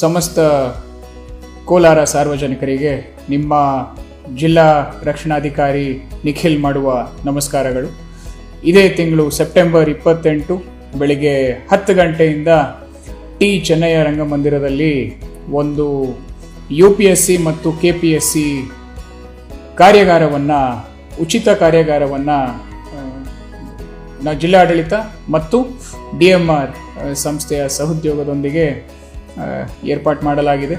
ಸಮಸ್ತ ಕೋಲಾರ ಸಾರ್ವಜನಿಕರಿಗೆ ನಿಮ್ಮ ಜಿಲ್ಲಾ ರಕ್ಷಣಾಧಿಕಾರಿ ನಿಖಿಲ್ ಮಾಡುವ ನಮಸ್ಕಾರಗಳು. ಇದೇ ತಿಂಗಳು ಸೆಪ್ಟೆಂಬರ್ ಇಪ್ಪತ್ತೆಂಟು ಬೆಳಿಗ್ಗೆ ಹತ್ತು ಗಂಟೆಯಿಂದ ಟಿ ಚೆನ್ನಯ್ಯ ರಂಗಮಂದಿರದಲ್ಲಿ ಒಂದು ಯು ಪಿ ಎಸ್ ಸಿ ಮತ್ತು ಕೆ ಪಿ ಎಸ್ ಸಿ ಕಾರ್ಯಾಗಾರವನ್ನು, ಉಚಿತ ಕಾರ್ಯಾಗಾರವನ್ನು ನಾ ಜಿಲ್ಲಾಡಳಿತ ಮತ್ತು ಡಿ ಎಂ ಆರ್ ಸಂಸ್ಥೆಯ ಸಹೋದ್ಯೋಗದೊಂದಿಗೆ ಏರ್ಪಾಟ್ ಮಾಡಲಾಗಿದೆ.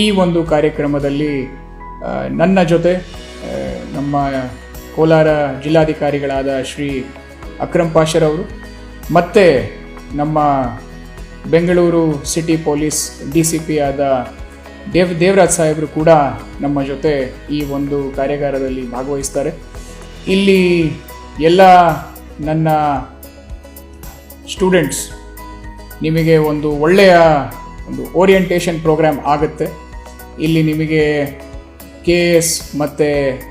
ಈ ಒಂದು ಕಾರ್ಯಕ್ರಮದಲ್ಲಿ ನನ್ನ ಜೊತೆ ನಮ್ಮ ಕೋಲಾರ ಜಿಲ್ಲಾಧಿಕಾರಿಗಳಾದ ಶ್ರೀ ಅಕ್ರಮ್ ಪಾಷರವರು ಮತ್ತು ನಮ್ಮ Bengaluru city police D C P ಆದ ದೇವ್, ದೇವರಾಜ್ ಸಾಹೇಬರು ಕೂಡ ನಮ್ಮ ಜೊತೆ ಈ ಒಂದು ಕಾರ್ಯಾಗಾರದಲ್ಲಿ ಭಾಗವಹಿಸ್ತಾರೆ. ಇಲ್ಲಿ ಎಲ್ಲ ನನ್ನ ಸ್ಟೂಡೆಂಟ್ಸ್ ನಿಮಗೆ ಒಂದು ಒಳ್ಳೆಯ ಒಂದು ಓರಿಯೆಂಟೇಷನ್ ಪ್ರೋಗ್ರಾಮ್ ಆಗುತ್ತೆ. ಇಲ್ಲಿ ನಿಮಗೆ ಕೆ ಎಸ್ ಮತ್ತು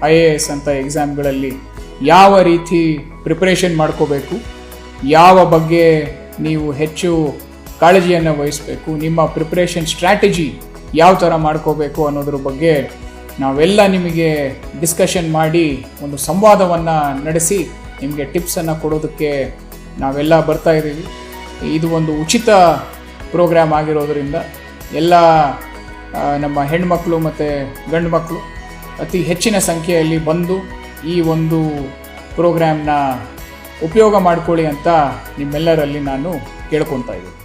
ಐ ಎ ಎಸ್ ಅಂತ ಎಕ್ಸಾಮ್ಗಳಲ್ಲಿ ಯಾವ ರೀತಿ ಪ್ರಿಪ್ರೇಷನ್ ಮಾಡ್ಕೋಬೇಕು, ಯಾವ ಬಗ್ಗೆ ನೀವು ಹೆಚ್ಚು ಕಾಳಜಿಯನ್ನು ವಹಿಸಬೇಕು, ನಿಮ್ಮ ಪ್ರಿಪ್ರೇಷನ್ ಸ್ಟ್ರಾಟಜಿ ಯಾವ ಥರ ಮಾಡ್ಕೋಬೇಕು ಅನ್ನೋದ್ರ ಬಗ್ಗೆ ನಾವೆಲ್ಲ ನಿಮಗೆ ಡಿಸ್ಕಷನ್ ಮಾಡಿ ಒಂದು ಸಂವಾದವನ್ನು ನಡೆಸಿ ನಿಮಗೆ ಟಿಪ್ಸನ್ನು ಕೊಡೋದಕ್ಕೆ ನಾವೆಲ್ಲ ಬರ್ತಾ ಇದ್ದೀವಿ ಇದು ಒಂದು ಉಚಿತ ಪ್ರೋಗ್ರಾಮ್ ಆಗಿರೋದರಿಂದ ಎಲ್ಲ ನಮ್ಮ ಹೆಣ್ಮಕ್ಳು ಮತ್ತು ಗಂಡು ಮಕ್ಕಳು ಅತಿ ಹೆಚ್ಚಿನ ಸಂಖ್ಯೆಯಲ್ಲಿ ಬಂದು ಈ ಒಂದು ಪ್ರೋಗ್ರಾಮ್ನ ಉಪಯೋಗ ಮಾಡಿಕೊಳ್ಳಿ ಅಂತ ನಿಮ್ಮೆಲ್ಲರಲ್ಲಿ ನಾನು ಕೇಳ್ಕೊತಾ ಇದ್ದೀನಿ.